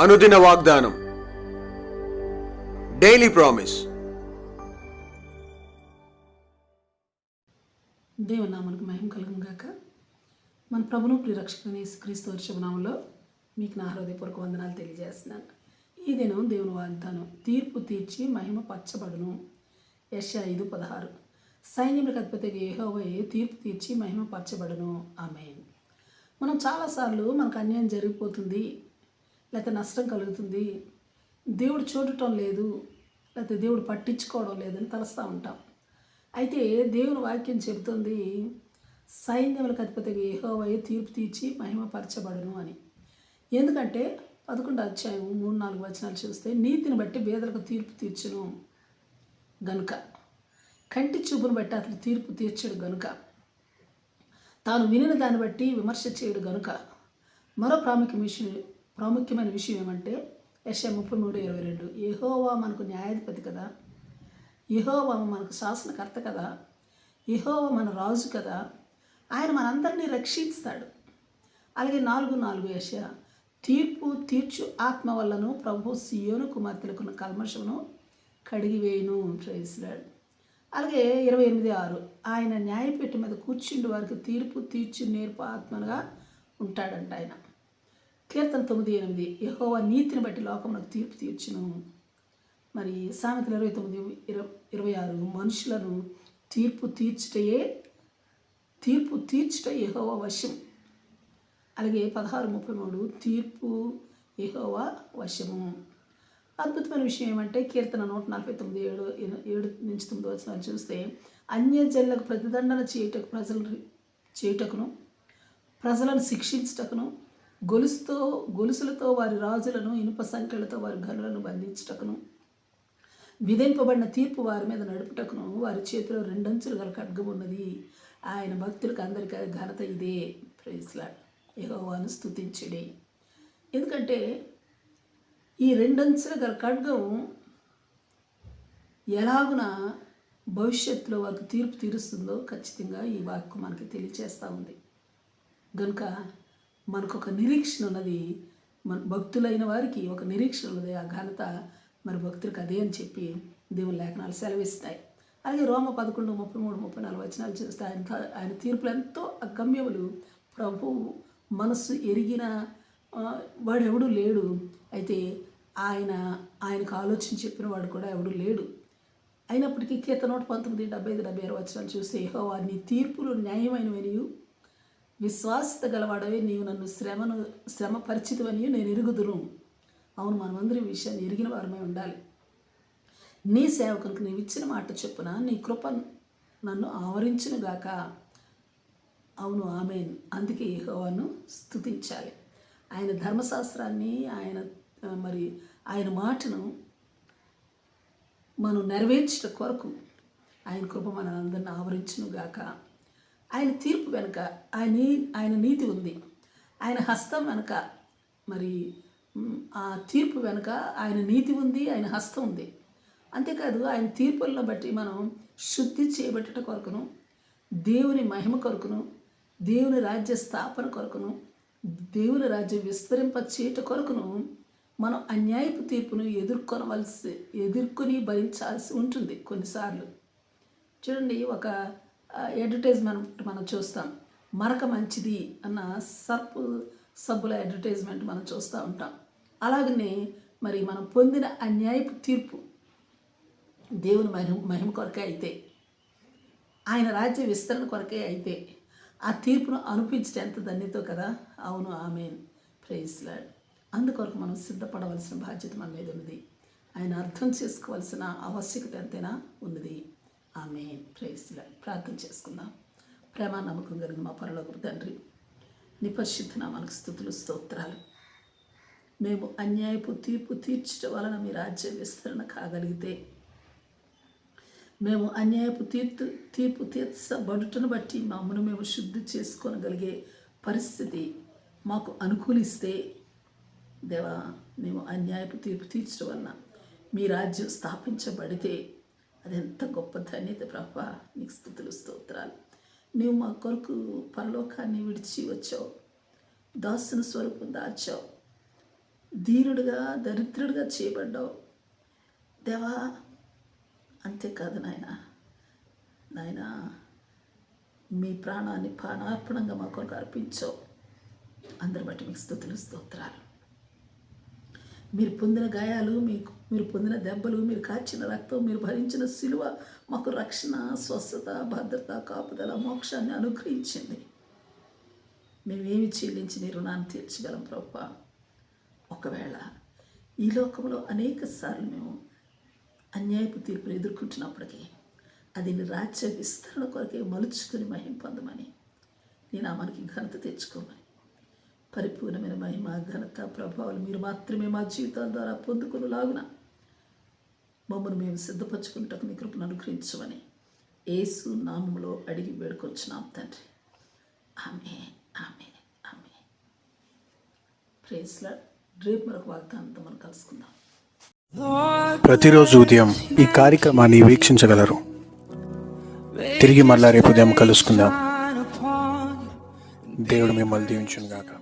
అనుదిన వాగ్దానం. Daily promise దేవుని మహిమ కలుగును గాక. మన ప్రభును ప్రిరక్షకుని క్రీస్తు వర్షభనామంలో మీకు నా హృదయపూర్వక వందనాలు తెలియజేస్తున్నాను. ఈ దినం దేవుని వాగ్దానం తీర్పు తీర్చి మహిమ పచ్చబడును. యశ ఐదు పదహారు. సైన్యములకు అధిపతి ఏహోవయే తీర్పు తీర్చి మహిమ పరచబడును ఆమె మనం చాలాసార్లు మనకు అన్యాయం జరిగిపోతుంది. లేకపోతే నష్టం కలుగుతుంది. దేవుడు చూడటం లేదు. లేకపోతే దేవుడు పట్టించుకోవడం లేదని తలస్తూ ఉంటాం. అయితే దేవుని వాక్యం చెబుతుంది సైన్యములకు అధిపతిగా ఏహోవయ్య తీర్పు తీర్చి మహిమపరచబడును అని. ఎందుకంటే పదకొండు అధ్యాయం మూడు నాలుగు వచనాలు చూస్తే నీతిని బట్టి బేదలకు తీర్పు తీర్చును గనుక. కంటి చూపును బట్టి అతను తీర్పు తీర్చడు గనుక. తాను వినిన దాన్ని బట్టి విమర్శ చేయడు గనుక. మరో ప్రాముఖ్య విషయం ప్రాముఖ్యమైన విషయం ఏమంటే యశ ముప్పై మూడు ఇరవై రెండు. యహోవా మనకు న్యాయాధిపతి కదా. యహోవా మనకు శాసనకర్త కదా. యహోవా మన రాజు కదా. ఆయన మనందరినీ రక్షిస్తాడు. అలాగే నాలుగు నాలుగు యశ తీర్పు తీర్చు ఆత్మ వల్లను ప్రభు సియోను కుమార్తెలకున్న కల్మషమును కడిగివేయును ప్రేసిలాడు అలాగే ఇరవై ఎనిమిది ఆరు. ఆయన న్యాయపీఠం మీద కూర్చుండి వారికి తీర్పు తీర్చు నేర్పు ఆత్మగా ఉంటాడంట ఆయన. కీర్తన తొమ్మిది ఎనిమిది యహోవా నీతిని బట్టి లోకములకు తీర్పు తీర్చును. మరి సామెతలు ఇరవై తొమ్మిది ఇరవై ఇరవై ఆరు మనుషులను తీర్పు తీర్చుటయే తీర్పు తీర్చుట యహోవా వశం అలాగే పదహారు ముప్పై మూడు తీర్పు యహోవా వశము. అద్భుతమైన విషయం ఏమంటే కీర్తన నూట నలభై తొమ్మిది ఏడు ఏడు నుంచి తొమ్మిది వచ్చిన చూస్తే అన్యజనులకు ప్రతిదండన చేయుటకు ప్రజలు చేయుటకును ప్రజలను శిక్షించుటకును గొలుసుతో గొలుసులతో వారి రాజులను ఇనుప సంఖ్యలతో వారి గనులను బంధించుటకును విధింపబడిన తీర్పు వారి మీద నడుపుటకును వారి చేతిలో రెండంచులు గల ఖడ్గం ఉన్నది. ఆయన భక్తులకు అందరికీ ఘనత ఇదే. ప్రైస్లా యహోవాను స్థుతించుడి ఎందుకంటే ఈ రెండంచుల గల ఖడ్గం ఎలాగున భవిష్యత్తులో వారికి తీర్పు తీరుస్తుందో ఖచ్చితంగా ఈ వాక్కు మనకి తెలియచేస్తూ ఉంది. కనుక మనకు ఒక నిరీక్షణ ఉన్నది. మన భక్తులైన వారికి ఒక నిరీక్షణ ఉన్నది. ఆ ఘనత మరి భక్తులకు అదే అని చెప్పి దేవుని లేఖనాలు సెలవిస్తాయి. అలాగే రోమ పదకొండు ముప్పై మూడు ముప్పై నాలుగు వచనాలు చూస్తే ఆయన ఆయన తీర్పులు ఎంతో అగమ్యములు. ప్రభు మనస్సు ఎరిగిన వాడెవడు లేడు. అయితే ఆయన ఆయనకు ఆలోచన చెప్పిన వాడు కూడా ఎవడు లేడు. అయినప్పటికీ కీర్త నూట పంతొమ్మిది డెబ్బై ఐదు డెబ్బై ఆరు వచనాలు చూస్తే ఏహో నీ తీర్పులు న్యాయమైనవనియు. విశ్వాసత గలవాడవే నీవు నన్ను శ్రమను శ్రమ పరిచితమని నేను ఎరుగుదును. అవును మనమందరం విషయాన్ని ఎరిగిన వారమే ఉండాలి. నీ సేవకునికి నీవు ఇచ్చిన మాట చొప్పున నీ కృప నన్ను ఆవరించునుగాక. అవును ఆమె అందుకే యెహోవాను స్థుతించాలి ఆయన ధర్మశాస్త్రాన్ని ఆయన మరి ఆయన మాటను మనం నెరవేర్చిన కొరకు ఆయన కృప మనందరిని ఆవరించునుగాక. ఆయన తీర్పు వెనుక ఆయన ఆయన నీతి ఉంది. ఆయన హస్తం వెనుక మరి ఆ తీర్పు వెనుక ఆయన నీతి ఉంది ఆయన హస్తం ఉంది. అంతేకాదు ఆయన తీర్పులను బట్టి మనం శుద్ధి చేయబట్టట కొరకును దేవుని మహిమ కొరకును దేవుని రాజ్య స్థాపన కొరకును దేవుని రాజ్యం విస్తరింప చేయట కొరకును మనం అన్యాయపు తీర్పును ఎదుర్కొనవలసి ఎదుర్కొని భరించాల్సి ఉంటుంది కొన్నిసార్లు. చూడండి ఒక అడ్వర్టైజ్మెంట్ మనం చూస్తాం. మరక మంచిది అన్న సర్పు సబ్బుల అడ్వర్టైజ్మెంట్ మనం చూస్తూ ఉంటాం. అలాగనే మరి మనం పొందిన అన్యాయపు తీర్పు దేవుని మహిమ మహిమ కొరకే అయితే ఆయన రాజ్య విస్తరణ కొరకే అయితే ఆ తీర్పును అనిపించడం ఎంత ధన్యతో కదా? అవును ఆమె ప్రైజ్లాడ్ అందుకొరకు మనం సిద్ధపడవలసిన బాధ్యత మన మీద ఉన్నది. ఆయన అర్థం చేసుకోవాల్సిన ఆవశ్యకత ఎంతైనా ఉన్నది. ఆమె ప్రైజ్లాడ్ ప్రార్థన చేసుకుందాం. ప్రేమ నమ్మకం కలిగిన మా పరలోకపు తండ్రి నిపరిశుద్ధన మనకు స్థుతులు స్తోత్రాలు. మేము అన్యాయపు తీర్పు తీర్చడం వలన మీ రాజ్య విస్తరణ కాగలిగితే మేము అన్యాయపు తీర్పు తీర్పు తీర్చబడుటను బట్టి మమ్మను మేము శుద్ధి చేసుకోనగలిగే పరిస్థితి మాకు అనుకూలిస్తే దేవా మేము అన్యాయపు తీర్పు తీర్చడం వలన మీ రాజ్యం స్థాపించబడితే అది ఎంత గొప్ప ధన్యత ప్రభా నీకు స్థుతులు స్తోత్రాలు. నీవు మా కొరకు పరలోకాన్ని విడిచి వచ్చావు. దాసుని స్వరూపం దాచావు. ధీరుడుగా దరిద్రుడిగా చేయబడ్డావు. దేవా అంతేకాదు నాయన. నాయన మీ ప్రాణాన్ని ప్రాణార్పణంగా మా కొరకు అర్పించావు. అందరి బట్టి మీకు స్థుతులు స్తోత్రాలు. మీరు పొందిన గాయాలు మీకు మీరు పొందిన దెబ్బలు మీరు కాచిన రక్తం మీరు భరించిన సిలువ మాకు రక్షణ స్వస్థత భద్రత కాపుదల మోక్షాన్ని అనుగ్రహించింది. మేమేమి చెల్లించి నీ రుణాన్ని తీర్చగలం ప్రభా. ఒకవేళ ఈ లోకంలో అనేక సార్లు మేము అన్యాయపు తీర్పులు ఎదుర్కొంటున్నప్పటికీ అది నీ రాజ్య విస్తరణ కొరకే మలుచుకుని మహిం పొందమని నీ నామానికి ఘనత తెచ్చుకోమని పరిపూర్ణమైన మహిమ ఘనత ప్రభావాలు మీరు మాత్రమే మా జీవితాల ద్వారా పొందుకుని లాగున మమ్మల్ని మేము సిద్ధపరచుకుంటకు నీ కృపను అనుగ్రహించమని ఏసు నామంలో అడిగి వేడుకొచ్చినాం తండ్రి. ఆమె ఆమె ఆమె ప్రేస్లా రేపు మరొక వాగ్దానంతో మనం కలుసుకుందాం. ప్రతిరోజు ఉదయం ఈ కార్యక్రమాన్ని వీక్షించగలరు. తిరిగి మళ్ళా రేపు ఉదయం కలుసుకుందాం. దేవుడు మిమ్మల్ని దీవించును గాక